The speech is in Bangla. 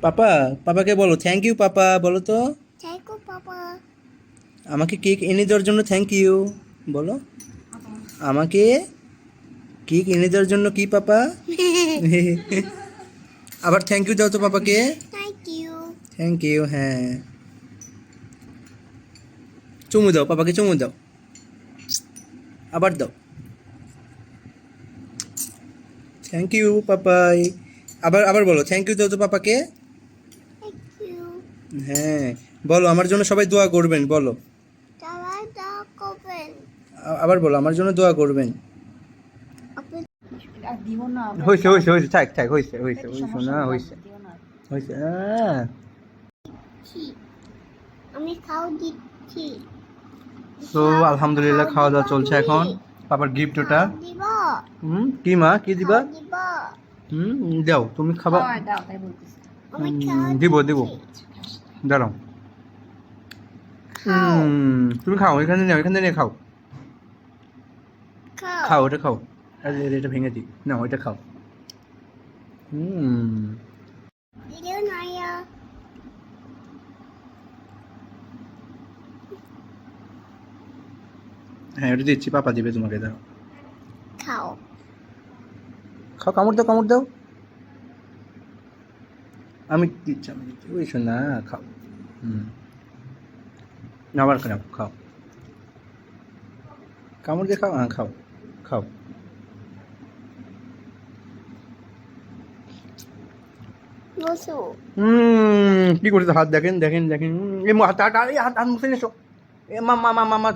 পাপা পাপাকে বলো থ্যাংক ইউ পাপা বলো তো। Thank you papa. আমাকে কেক এনে দেওয়ার জন্য থ্যাংক ইউ বলো। আমাকে কেক এনে দেওয়ার জন্য কি পাপা? আবার থ্যাংক ইউ দাও তো পাপাকে। থ্যাংক ইউ থ্যাংক ইউ হ্যাঁ। চুমু দাও পাপাকে চুমু দাও। আবার দাও। থ্যাংক ইউ পাপাই। আবার আবার বলো থ্যাংক ইউ তো পাপাকে। হ্যাঁ বলো আমার জন্য সবাই দোয়া করবেন বলো। আবার বলো আমার জন্য দোয়া করবেন। হয়েছে হয়েছে হয়েছে থাক থাক হয়েছে হয়েছে হয়েছে না হয়েছে হয়েছে আমি খাও দিচ্ছি। তো আলহামদুলিল্লাহ খাওয়া দাওয়া চলছে এখন। পাপার গিফট ওটা। হুম কি মা কি দিব। হুম দাও তুমি খাবা। খাওয়ায় দাও তাই বলতেছি। দিব, দিব। দাঁড়াও। তুমি খাও এখানে নিয়ে এখানে নিয়ে খাও। খাও। ওটা খাও। আরে, এটা ভেঙে দিই। না ওইটা খাও। হুম। হ্যাঁ ওটা দিচ্ছি পাপা দিবে তোমাকে দাও খাও। খাও কামড় দাও কামড় দাও। আমি দিচ্ছি আমি দিচ্ছি। ওই শোন না খাও। হুম। আবার খাও খাও। কামড় দিয়ে খাও হ্যাঁ খাও খাও। হুম কি করছে? হাত দেখেন দেখেন দেখেন। উম, এ মা- হাত হাত এই হাত মুছে এসো এ মা মা মা মা মা।